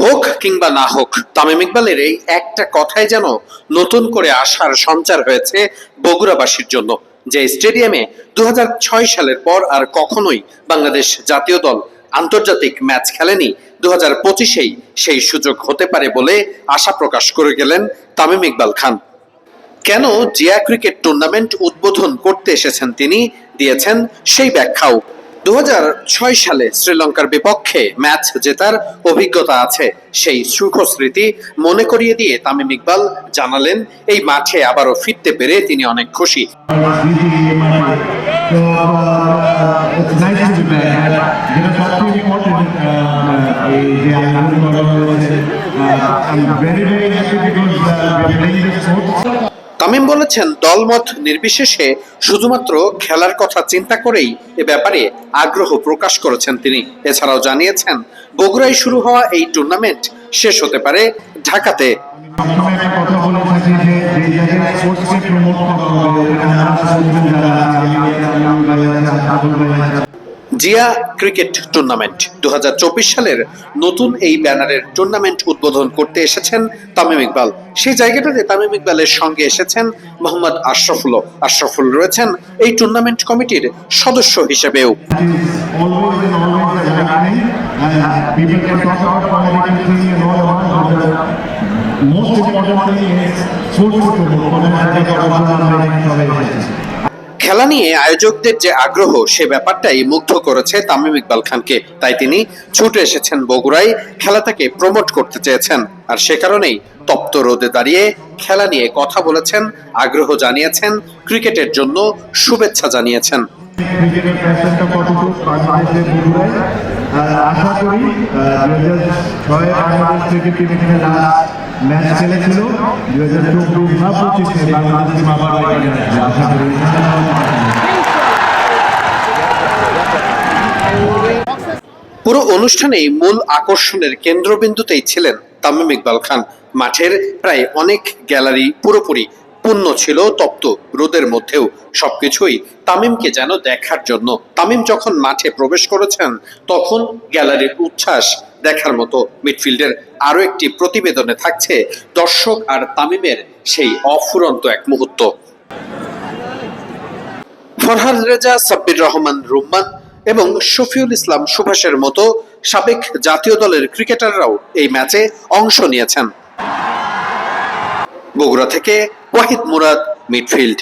হোক কিংবা না হোক, তামিম ইকবালের এই একটা কথাই যেন নতুন করে আশার সঞ্চার হয়েছে বগুড়াবাসীর জন্য, যে স্টেডিয়ামে দু হাজার ছয় সালের পর আর কখনোই বাংলাদেশ জাতীয় দল আন্তর্জাতিক ম্যাচ খেলেনি। দু হাজার সেই সুযোগ হতে পারে বলে আশা প্রকাশ করে গেলেন তামিম ইকবাল খান। কেন জিয়া ক্রিকেট টুর্নামেন্ট উদ্বোধন করতে এসেছেন তিনি দিয়েছেন সেই ব্যাখ্যাও। দু হাজার ছয় সালে শ্রীলঙ্কার বিপক্ষে ম্যাচ জেতার অভিজ্ঞতা আছে, সেই সুখ স্মৃতি মনে করিয়ে দিয়ে তামিম ইকবাল জানালেন, এই মাঠে আবারও ফিরতে পেরে তিনি অনেক খুশি। তামিম বলেছেন, দলমত নির্বিশেষে শুধুমাত্র খেলার কথা চিন্তা করেই এ ব্যাপারে আগ্রহ প্রকাশ করেছেন তিনি। এছাড়াও জানিয়েছেন, বগুড়ায় শুরু হওয়া এই টুর্নামেন্ট শেষ হতে পারে ঢাকাতে। জিয়া ক্রিকেট টুর্নামেন্ট দু হাজার চব্বিশ সালের নতুন এই ব্যানারের টুর্নামেন্ট উদ্বোধন করতে এসেছেন তামিম ইকবাল সেই জায়গাটাতে তামিম ইকবালের সঙ্গে এসেছেন মোহাম্মদ আশরাফুলও আশরাফুল রয়েছেন এই টুর্নামেন্ট কমিটির সদস্য হিসেবেও খেলা নিয়ে আয়োজকদের যে আগ্রহ, সে ব্যাপারটাই মুগ্ধ করেছে তামিম ইকবাল খানকে। তাই তিনি ছুটে এসেছেন বগুড়ায়, খেলাটাকে প্রমোট করতে চেয়েছেন। আর সে কারণেই তপ্ত রোদে দাঁড়িয়ে খেলা নিয়ে কথা বলেছেন, আগ্রহ জানিয়েছেন, ক্রিকেটের জন্য শুভেচ্ছা জানিয়েছেন। আশা করি ম্যাচ খেলেছিল হাজার পঁচিশে বাংলাদেশ পুরো অনুষ্ঠানেই মূল আকর্ষণের কেন্দ্রবিন্দুতেই ছিলেন তামিম ইকবাল খান। মাঠের প্রায় অনেক গ্যালারি পুরোপুরি পূর্ণ ছিল তপ্ত। রোদের মধ্যেও সবকিছুই তামিমকে যেন দেখার জন্য। তামিম যখন মাঠে প্রবেশ করেছেন, তখন গ্যালারির উচ্ছ্বাস দেখার মতো মিডফিল্ডের আরও একটি প্রতিবেদনে থাকছে দর্শক আর তামিমের সেই অফুরন্ত এক মুহূর্ত। ফরহাদ রেজা, সাব্বির রহমান রুম্মান এবং শফিউল ইসলাম সুভাষের মতো সাবেক জাতীয় দলের ক্রিকেটাররাও এই ম্যাচে অংশ নিয়েছেন। বগুড়া থেকে ওয়াহিদ মুরাদ মিডফিল্ড।